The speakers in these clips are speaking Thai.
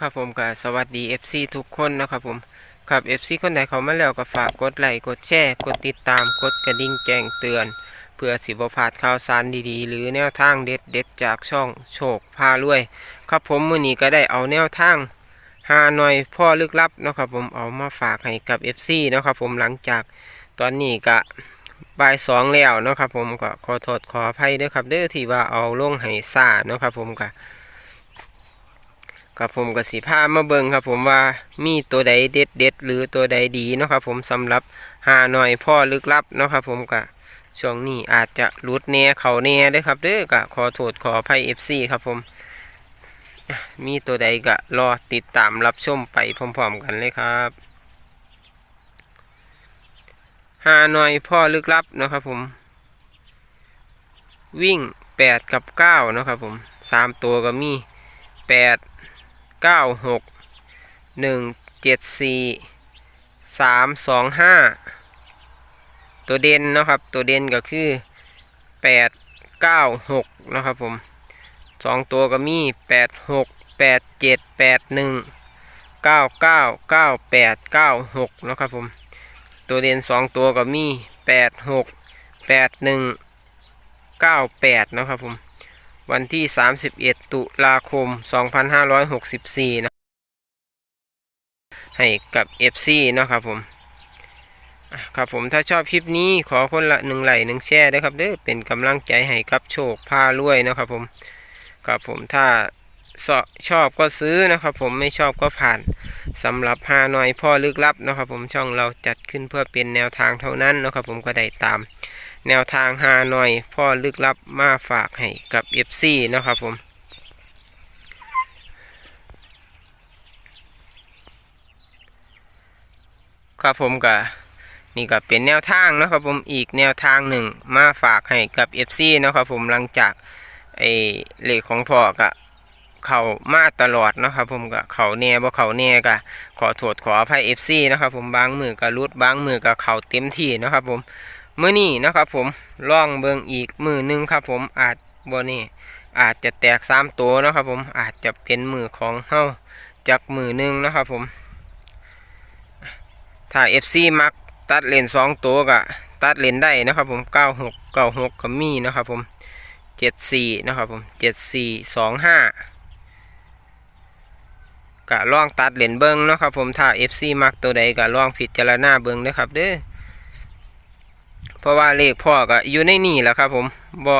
ครับผมก็สวัสดี FC ทุกคนนะครับผมครับ FC คนไหนเขามาแล้วก็ฝากกดไลค์กดแชร์กดติดตามกดกระดิ่งแจ้งเตือน เพื่อสิบพลาดข่าวสารดีๆ หรือแนวทางเด็ดเด็ดๆจากช่องโชคพารวย ครับผมมื้อนี้ก็ได้เอาแนวทางหาหน่อยพ่อลึกลับนะครับผมเอามาฝากให้กับ FC นะครับผมหลังจากตอนนี้ก็บ่ายสองแล้วนะครับผมก็ขอโทษขออภัยด้วยครับเด้อที่ว่าเอาลงให้ซ่านะครับผมก็ ครับผมกับสีผ้ามาเบิงครับ ผมว่ามีตัวใดเด็ดเด็ดหรือตัวใดดีเนาะครับผมสำหรับหาหน่อยพ่อลึกลับเนาะครับผมกับช่วงนี้อาจจะรุดเน่เขาเน่ด้อครับเด้อกะขอโทษขออภัย FC ครับผมมีตัวใดก็รอติดตามรับชมไปพร้อมๆกันเลยครับหาหน่อยพ่อลึกลับเนาะครับผม วิ่ง8กับ9เนาะครับผมสามตัวก็มี8 เก้าหกหนึ่งเจ็ดสี่สามสองห้าตัวเด่นนะครับ ตัวเด่นก็คือแปดเก้าหกนะครับผมสองตัวก็มีแปดหกแปดเจ็ดแปดหนึ่งเก้าเก้าเก้าแปดเก้าหกนะครับผม ตัวเด่นสองตัวก็มีแปดหกแปดหนึ่งเก้าแปดนะครับผม วันที่ 31 ตุลาคม 2564 นะ ให้กับ FC เนาะครับผมครับผมถ้าชอบคลิปนี้ขอคนละหนึ่งไหลหนึ่งแชร์ด้วยครับเด้อเป็นกำลังใจให้กับโชคพารวยนะครับผมครับผมถ้าสชอบก็ซื้อนะครับผมไม่ชอบก็ผ่านสำหรับพาหน่อยพ่อลึกลับนะครับผมช่องเราจัดขึ้นเพื่อเป็นแนวทางเท่านั้นนะครับผมก็ได้ตาม แนวทางหาหน่อยพ่อลึกลับมาฝากให้กับ FC นะครับผมครับผมก็นี่ก็เป็นแนวทางนะครับผมอีกแนวทางหนึ่งมาฝากให้กับ FC นะครับผมหลังจากไอ้เลขของพ่อก็เขามาตลอดนะครับผมก็เขาแน่บ่เขาแน่ก็ขอโทษขออภัย FC นะครับผมบางมือก็รุดบางมือก็เขาเต็มที่นะครับผม มื่อนี้นะครับผมลองเบิงอีกมือหนึงครับผมอาจบ่นี่อาจจะแตกสามตัวนะครับผมอาจจะเป็นมือของเฮาจากมือหนึงนะครับผม ถ้า FC มักตัดเลนสองตัวก็ตัดเลนได้นะครับผม 96 96ก็มีนะครับผม 74 นะครับผม 7425ก็ลองตัดเลนเบิงนะครับผมถ้า FC มักตัวใดก็ลองพิดจารณาเบิงเด้อครับเด้อ เพราะว่าเลขพ่อก็อยู่ในนี่แหละครับผมบ่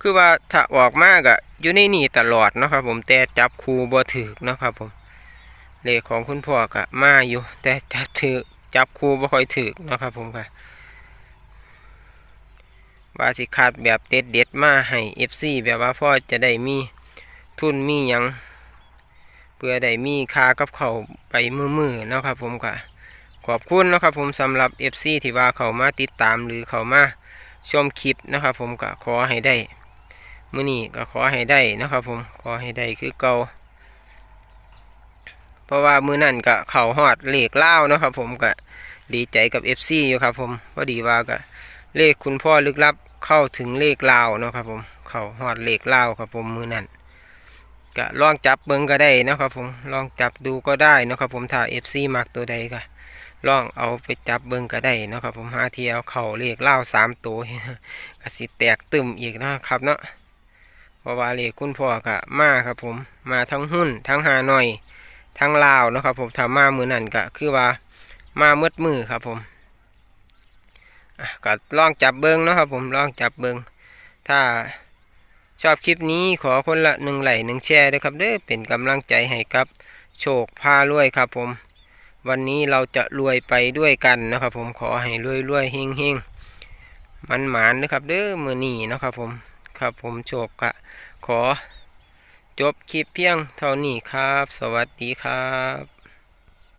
คือว่าถ้าออกมากอะอยู่ในนี่ตลอดเนาะครับผมแต่จับคูบ่ถือเนาะครับผมเลขของคุณพ่อก็มาอยู่ แต่จับถือจับคูบ่ค่อยถือเนาะครับผมก็ว่าสิขาดแบบเด็ดเด็ดๆมาให้ FC แบบว่าพ่อจะได้มีทุนมียังเพื่อได้มีค่ากับเขาไปมือๆเนาะครับผมก็ ขอบคุณนะครับผมสำหรับ FC ที่ว่าเขามาติดตามหรือเขามาชมคลิปนะครับผมก็ขอให้ได้มื้อนี้ก็ขอให้ได้นะครับผมขอให้ได้คือเก่าเพราะว่ามือนั้นก็เขาฮอดเลขเล่านะครับผมก็ดีใจกับ FC อยู่ครับผมพอดีว่าก็เลขคุณพ่อลึกลับเข้าถึงเลขลาวนะครับผมเขาฮอดเลขลาครับผมมือนั้นก็ลองจับเบิ่งก็ได้นะครับผมลองจับดูก็ได้นะครับผมถ้า FC มักตัวใดก็ ลองเอาไปจับเบิ่งก็ได้นะครับผมหาที่เอาเข่าเลขเล่าสามตัวก็สิแตกตึมอีกนะครับเนาะเพราะว่าเลขคุณพ่อก็มาครับผมมาทั้งหุ้นทั้งหาหน่อยทั้งลาวนะครับผมถ้ามามือนั่นก็คือว่ามามืดมือครับผมก็ลองจับเบิ้งนะครับผมลองจับเบิ้งถ้าชอบคลิปนี้ขอคนละหนึ่งไหลหนึ่งแชร์ด้วยครับเด้อเป็นกำลังใจให้กับ โชคพารวยครับผม วันนี้เราจะรวยไปด้วยกันนะครับผมขอให้รวยรวยๆเฮงเฮงมันหมานนะครับ เด้อมือนีนะครับผมครับผมโชคกะขอจบคลิปเพียงเท่านี้ครับ สวัสดีครับ